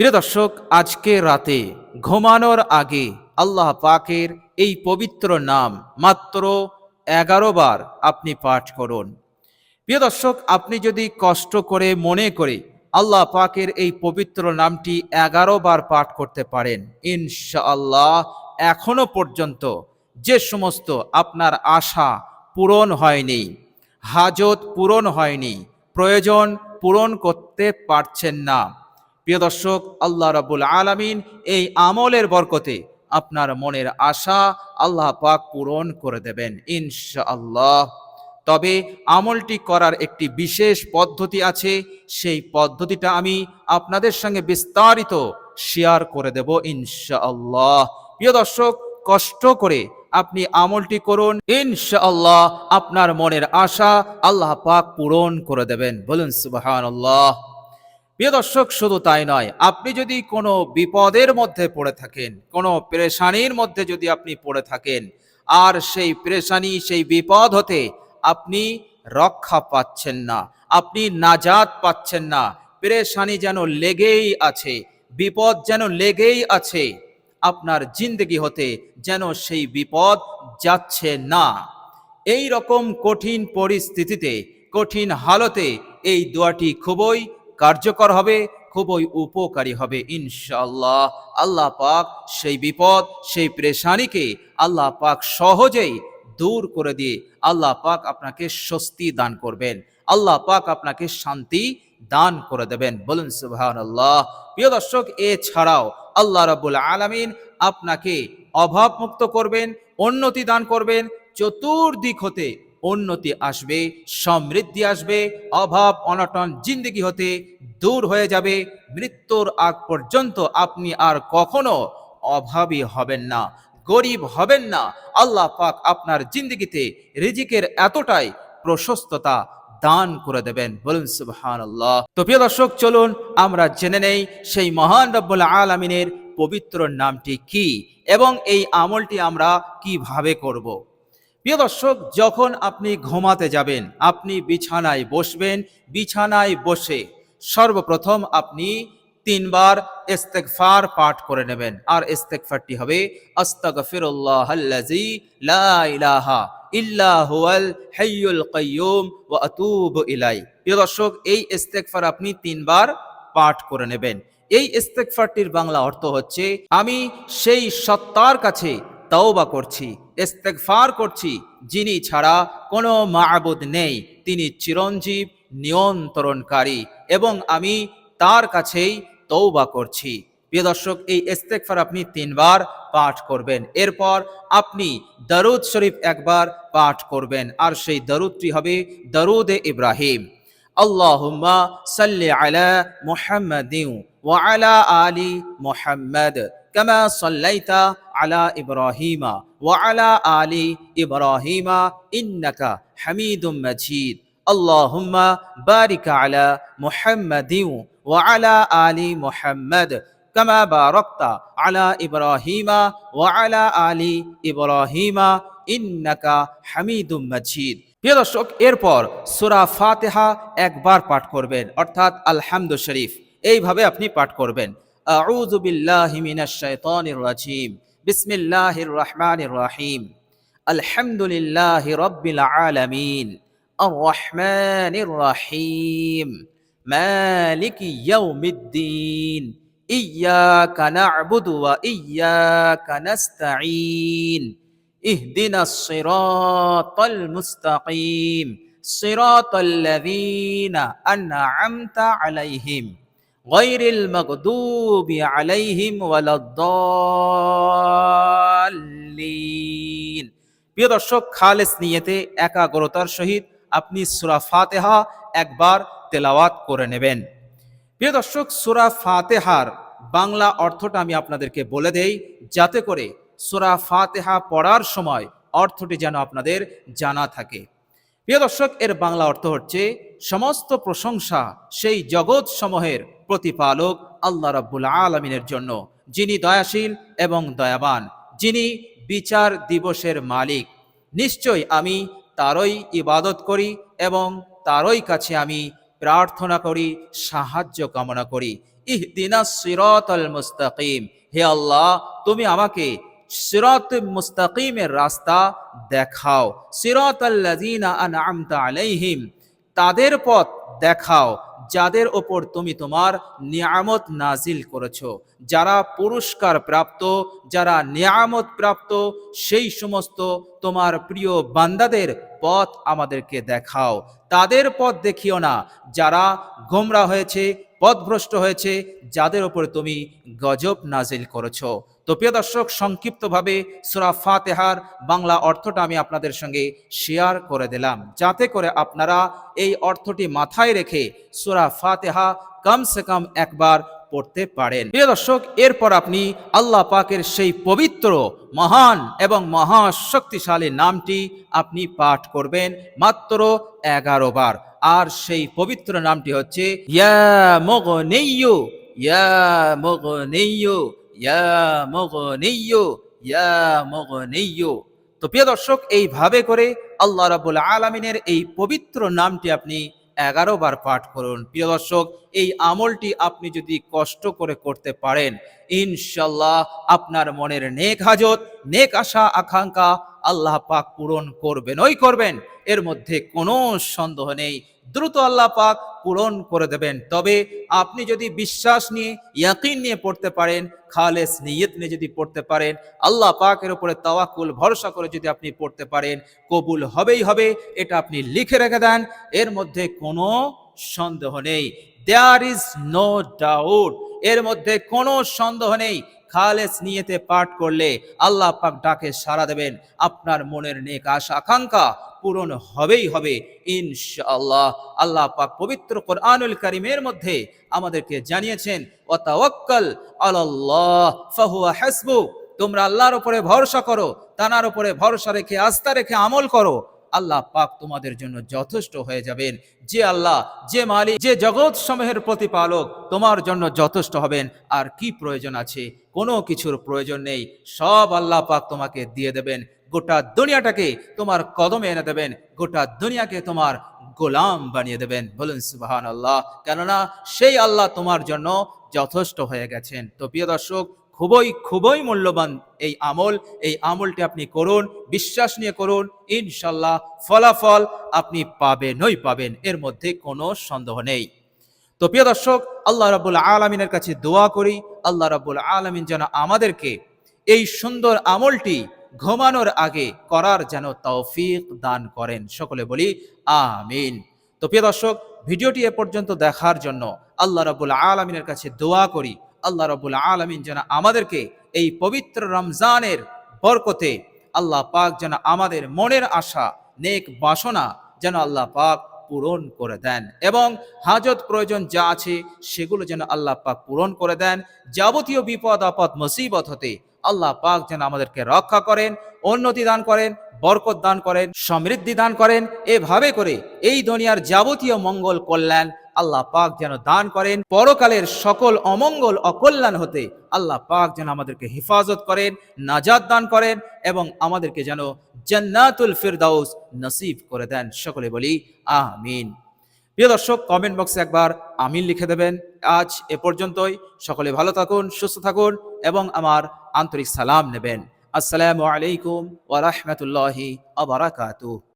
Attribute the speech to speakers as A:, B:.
A: প্রিয় দর্শক, আজকে রাতে ঘুমানোর আগে আল্লাহ পাকের এই পবিত্র নাম মাত্র এগারো বার আপনি পাঠ করুন। প্রিয় দর্শক, আপনি যদি কষ্ট করে মনে করে আল্লাহ পাকের এই পবিত্র নামটি এগারো বার পাঠ করতে পারেন, ইনশাআল্লাহ এখনও পর্যন্ত যে সমস্ত আপনার আশা পূরণ হয়নি, হাজত পূরণ হয়নি, প্রয়োজন পূরণ করতে পারছেন না। প্রিয় দর্শক, আল্লাহ রাবুল আলামিন এই আমলের বরকতে আপনার মনের আশা আল্লাহ পাক পূরণ করে দেবেন ইনশাআল্লাহ। তবে আমলটি করার একটি বিশেষ পদ্ধতি আছে, সেই পদ্ধতিটা আমি আপনাদের সঙ্গে বিস্তারিত শেয়ার করে দেব ইনশাআল্লাহ। প্রিয় দর্শক, কষ্ট করে আপনি আমলটি করুন, ইনশাআল্লাহ আপনার মনের আশা আল্লাহ পাক পূরণ করে দেবেন। বলুন সুবহানাল্লাহ। প্রিয় দর্শক, শুধু তাই নয়, আপনি যদি কোনো বিপদের মধ্যে পড়ে থাকেন, কোনো পেরেশানির মধ্যে যদি আপনি পড়ে থাকেন, আর সেই পেরেশানি, সেই বিপদ হতে আপনি রক্ষা পাচ্ছেন না, আপনি নাজাত পাচ্ছেন না, পেরেশানি যেন লেগেই আছে, বিপদ যেন লেগেই আছে, আপনার জিন্দগি হতে যেন সেই বিপদ যাচ্ছে না। এই রকম কঠিন পরিস্থিতিতে, কঠিন হালতে এই দোয়াটি খুবই কার্যকর হবে, খুবই উপকারী হবে ইনশাল্লাহ আল্লাহ পাক সেই বিপদ, সেই পরেশানিকে আল্লাহ পাক সহজেই দূর করে দিয়ে আল্লাহ পাক আপনাকে স্বস্তি দান করবেন। আল্লাহ পাক আপনাকে শান্তি দান করে দেবেন। বলুন সুবহান আল্লাহ প্রিয় দর্শক, এছাড়াও আল্লাহ রাবুল আলামিন আপনাকে অভাবমুক্ত করবেন, উন্নতি দান করবেন, চতুর্দিক হতে উন্নতি আসবে, সমৃদ্ধি আসবে, অভাব, অনটন, জিন্দগি হতে দূর হয়ে যাবে। মৃত্যুর আগ পর্যন্ত আপনি আর কখনো অভাবী হবেন না, গরিব হবেন না। আল্লাহ পাক আপনার জিন্দগিতে রিজিকের এতটাই প্রশস্ততা দান করে দেবেন। বলুন সুবহান আল্লাহ তো প্রিয় দর্শক, চলুন আমরা জেনে নেই সেই মহান রব্বুল আলমিনের পবিত্র নামটি কি এবং এই আমলটি আমরা কীভাবে করব। প্রিয় দর্শক, যখন আপনি ঘুমাতে যাবেন, আপনি বিছানায় বসবেন, বিছানায় বসে সর্বপ্রথম আপনি তিনবার ইস্তেগফার পাঠ করে নেবেন। আর ইস্তেগফারটি হবে আস্তাগফিরুল্লাহ আল্লাযী লা ইলাহা ইল্লা হুয়াল হাইয়ুল কাইয়্যুম ওয়া ইলাই প্রিয় দর্শক, এই ইস্তেগফার আপনি তিনবার পাঠ করে নেবেন। এই ইস্তেগফারটির বাংলা অর্থ হচ্ছে, আমি সেই সত্তার কাছে তওবা করছি ইস্তেগফার করছি, যিনি ছাড়া কোনো মাবুদ নেই। তিনি চিরঞ্জীব, নিয়ন্ত্রণকারী এবং আমি তার কাছেই তৌবা করছি। প্রিয় দর্শক, এই ইস্তেগফার আপনি তিনবার পাঠ করবেন। এরপর আপনি দারুদ শরীফ একবার পাঠ করবেন। আর সেই দারুদটি হবে দরুদে ইব্রাহিম। আল্লাহুম্মা সাল্লি আলা মুহাম্মাদিন ওয়া আলা আলি মুহাম্মাদ। কামা সাল্লাইতা আলা ইব্রাহিমা ওয়া আলা আলি ইব্রাহিমা ইন্নাকা হামিদুম মাজিদ। আল্লাহুম্মা বারিক আলা মুহাম্মাদিন ওয়া আলা আলি মুহাম্মাদ কামা বারাকতা আলা ইব্রাহিমা ওয়া আলা আলি ইব্রাহিমা হামিদুম প্রিয় দর্শক, এরপর সুরা ফাতেহা একবার পাঠ করবেন, অর্থাৎ আলহামদু শরীফ। এইভাবে আপনি পাঠ করবেন। أعوذ بالله من الشيطان الرجيم. بسم الله الرحمن الرحيم. الحمد لله رب العالمين. الرحمن الرحيم. مالك يوم الدين. إياك نعبد وإياك نستعين. اهدنا الصراط المستقيم. صراط الذين أنعمت عليهم. গয়রিল মগদুবি আলাইহিম ওয়ালাদ্দাল্লিন। প্রিয় দর্শক, খালেস নিয়েতে একাগ্রতার সহিত আপনি সুরা ফাতেহা একবার তেলাওয়াত করে নেবেন। প্রিয় দর্শক, সুরা ফাতেহার বাংলা অর্থটা আমি আপনাদেরকে বলে দেই, যাতে করে সুরা ফাতেহা পড়ার সময় অর্থটি যেন আপনাদের জানা থাকে। প্রিয় দর্শক, এর বাংলা অর্থ হচ্ছে, সমস্ত প্রশংসা সেই জগৎ সমূহের প্রতিপালক আল্লাহ রাব্বুল আলমিনের জন্য, যিনি দয়াশীল এবং দয়াবান, যিনি বিচার দিবসের মালিক। নিশ্চয় আমি তারই ইবাদত করি এবং তারই কাছে আমি প্রার্থনা করি, সাহায্য কামনা করি। ইহদিনা সিরাতাল মুস্তাকিম। হে আল্লাহ, তুমি আমাকে সিরাত মুস্তাকিমের রাস্তা দেখাও। সিরাতাল্লাযীনা আনআমতা আলাইহিম, তাদের পথ দেখাও, যাদের ওপর তুমি তোমার নিয়ামত নাজিল করেছ। যারা পুরস্কার প্রাপ্ত, যারা নিয়ামত প্রাপ্ত, সেই সমস্ত তোমার প্রিয় বান্দাদের পথ আমাদেরকে দেখাও। তাদের পথ দেখিও না, যারা গোমরা হয়েছে পথভ্রষ্ট হয়েছে, যাদের ওপর তুমি গজব নাজিল করেছ। তো প্রিয় দর্শক, সংক্ষিপ্তভাবে সুরা ফাতেহার বাংলা অর্থটা আমি আপনাদের সঙ্গে শেয়ার করে দিলাম। যাতে করে আপনারা এই অর্থটি মাথায় রেখে সুরা ফাতেহা কমসে কম একবার পড়তে পারেন। প্রিয় দর্শক, এরপর আপনি আল্লাহ পাকের সেই পবিত্র, মহান এবং মহাশক্তিশালী নামটি আপনি পাঠ করবেন মাত্র এগারো বার। আর সেই পবিত্র নামটি হচ্ছে, ইয়া ইয়া ইয়া ইয়া তো প্রিয় দর্শক, এইভাবে করে আল্লাহ রাবুল আলমিনের এই পবিত্র নামটি আপনি এগারো বার পাঠ করুন। প্রিয় দর্শক, এই আমলটি আপনি যদি কষ্ট করে করতে পারেন, ইনশাল্লাহ আপনার মনের নেক হাজত, নেক আশা, আকাঙ্ক্ষা আল্লাহ পাক পূরণ করবেন। ওই করবেন, এর মধ্যে কোনো সন্দেহ নেই। দ্রুত আল্লাহ পাক পূরণ করে দেবেন। তবে আপনি যদি বিশ্বাস নিয়ে, ইয়াকিন নিয়ে পড়তে পারেন, খালেস নিয়ত নিয়ে যদি পড়তে পারেন, আল্লাহ পাকের উপরে তাওয়াকুল ভরসা করে যদি আপনি পড়তে পারেন, কবুল হবেই হবে, এটা আপনি লিখে রেখে দেন, এর মধ্যে কোনো সন্দেহ নেই। দেয়ার ইজ নো ডাউট এর মধ্যে কোনো সন্দেহ নেই। খালেস নিয়েতে পাঠ করলে আল্লাহ পাক ডাকে সাড়া দেবেন। আপনার মনের নেক আশা, আকাঙ্ক্ষা পূরণ হবেই হবে। ইনশাআল্লাহ আল্লাহ পাক পবিত্র কোরআনুল কারিমের মধ্যে আমাদেরকে জানিয়েছেন ও তাওয়াক্কাল আলাল্লাহ ফাহুয়া হাসবু। তোমরা আল্লাহর উপরে ভরসা করো, তানার উপরে ভরসা রেখে, আস্থা রেখে আমল করো। আল্লাহ পাক তোমাদের জন্য যথেষ্ট হয়ে যাবেন। যে আল্লাহ, যে মালিক, যে জগৎ সমূহের প্রতিপালক, তোমার জন্য যথেষ্ট হবেন। আর কি প্রয়োজন আছে? কোনো কিছুর প্রয়োজন নেই। সব আল্লাহ পাক তোমাকে দিয়ে দেবেন। গোটা দুনিয়াটাকে তোমার কদমে এনে দেবেন, গোটা দুনিয়াকে তোমার গোলাম বানিয়ে দেবেন। বলুন সুবাহান আল্লাহ কেননা সেই আল্লাহ তোমার জন্য যথেষ্ট হয়ে গেছেন। তো প্রিয় দর্শক, খুবই খুবই মূল্যবান এই আমল। এই আমলটি আপনি করুন, বিশ্বাস নিয়ে করুন ইনশাল্লাহ ফলাফল আপনি পাবেনই পাবেন, এর মধ্যে কোনো সন্দেহ নেই। তো প্রিয় দর্শক, আল্লাহ রাবুল আলমিনের কাছে দোয়া করি। আল্লাহ রাবুল আলমিন যেন আমাদেরকে এই সুন্দর আমলটি ঘুমানোর আগে করার যেন তৌফিক দান করেন। সকলে বলি, আমিন। তো প্রিয় দর্শক, ভিডিওটি এ পর্যন্ত দেখার জন্য আল্লাহ রাবুল আলমিনের কাছে দোয়া করি। আল্লাহ রাবুল আলমিন যেন আমাদেরকে এই পবিত্র রমজানের বরকতে আল্লাহ পাক যেন আমাদের মনের আশা, নেক বাসনা যেন আল্লাহ পাক পূরণ করে দেন এবং হাজত প্রয়োজন যা আছে সেগুলো যেন আল্লাহ পাক পূরণ করে দেন। যাবতীয় বিপদ আপদ মুসিবত হতে আল্লাহ পাক যেন আমাদেরকে রক্ষা করেন, উন্নতি দান করেন, বরকত দান করেন, সমৃদ্ধি দান করেন। এভাবে করে এই দুনিয়ার যাবতীয় মঙ্গল কল্যাণ আল্লাহ পাক যেন দান করেন। পরকালের সকল অমঙ্গল অকল্যাণ হতে আল্লাহ পাক যেন আমাদেরকে হেফাজত করেন নাজাদ দান করেন এবং আমাদেরকে যেন জান্নাতুল ফিরদাউস নসিব করে দেন। সকলে বলি, আমিন। প্রিয় দর্শক কমেন্ট বক্সে একবার আমিন লিখে দেবেন। আজ এ পর্যন্তই। সকলে ভালো থাকুন, সুস্থ থাকুন এবং আমার আন্তরিক সালাম নেবেন। আসসালামু আলাইকুম ওয়া রাহমাতুল্লাহি